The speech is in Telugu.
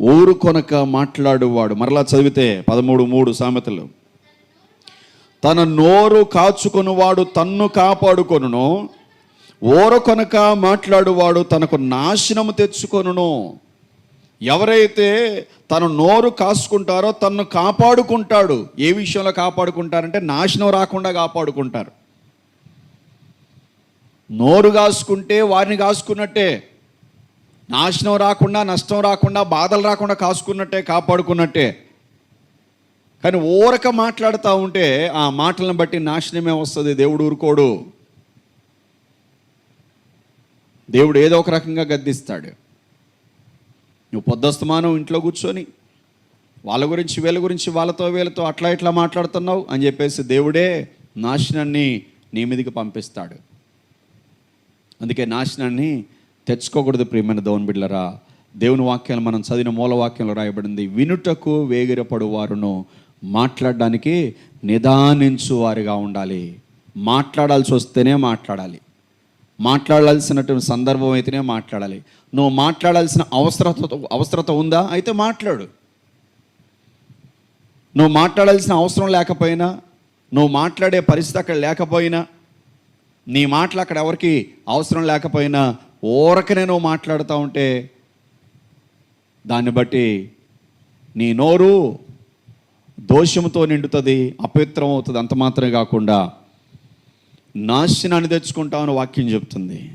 ఊరు కొనక మాట్లాడువాడు. మరలా చదివితే పదమూడు మూడు సామెతలు. తన నోరు కాచుకొనువాడు తన్ను కాపాడుకొనును. ఓర కొనక మాట్లాడువాడు తనకు నాశనము తెచ్చుకొనును. ఎవరైతే తన నోరు కాసుకుంటారో తన్ను కాపాడుకుంటాడు. ఏ విషయంలో కాపాడుకుంటారంటే నాశనం రాకుండా కాపాడుకుంటారు. నోరు కాసుకుంటే వారిని కాసుకున్నట్టే. నాశనం రాకుండా నష్టం రాకుండా బాధలు రాకుండా కాసుకున్నట్టే కాపాడుకున్నట్టే. కానీ ఊరక మాట్లాడుతూ ఉంటే ఆ మాటలను బట్టి నాశనమే వస్తుంది. దేవుడు ఊరుకోడు. దేవుడు ఏదో ఒక రకంగా గద్దిస్తాడు. నువ్వు పొద్దస్తమానం ఇంట్లో కూర్చొని. వాళ్ళ గురించి వీళ్ళ గురించి వాళ్ళతో వీళ్ళతో అట్లా ఇట్లా మాట్లాడుతున్నావు అని చెప్పేసి దేవుడే నాశనాన్ని నీ మీదకి పంపిస్తాడు. అందుకే నాశనాన్ని తెచ్చుకోకూడదు ప్రియమైన దోన్ బిడ్లరా దేవుని వాక్యాలు మనం చదివిన మూల వాక్యంలో రాయబడింది వినుటకు వేగిరపడు వారును మాట్లాడడానికి నిదానించు వారిగా ఉండాలి. మాట్లాడాల్సి వస్తేనే మాట్లాడాలి. మాట్లాడాల్సినటువంటి సందర్భం అయితేనే మాట్లాడాలి. నువ్వు మాట్లాడాల్సిన అవసరత అవసరత ఉందా? అయితే మాట్లాడు. నువ్వు మాట్లాడాల్సిన అవసరం లేకపోయినా నువ్వు మాట్లాడే పరిస్థితి అక్కడ లేకపోయినా నీ మాటలు అక్కడ ఎవరికి అవసరం లేకపోయినా ఊరకనే నేను మాట్లాడుతూ ఉంటే దాన్ని బట్టి నీ నోరు దోషంతో నిండుతుంది అపవిత్రం అవుతుంది అంత మాత్రమే కాకుండా నాశనాన్ని తెచ్చుకుంటామని వాక్యం చెప్తుంది.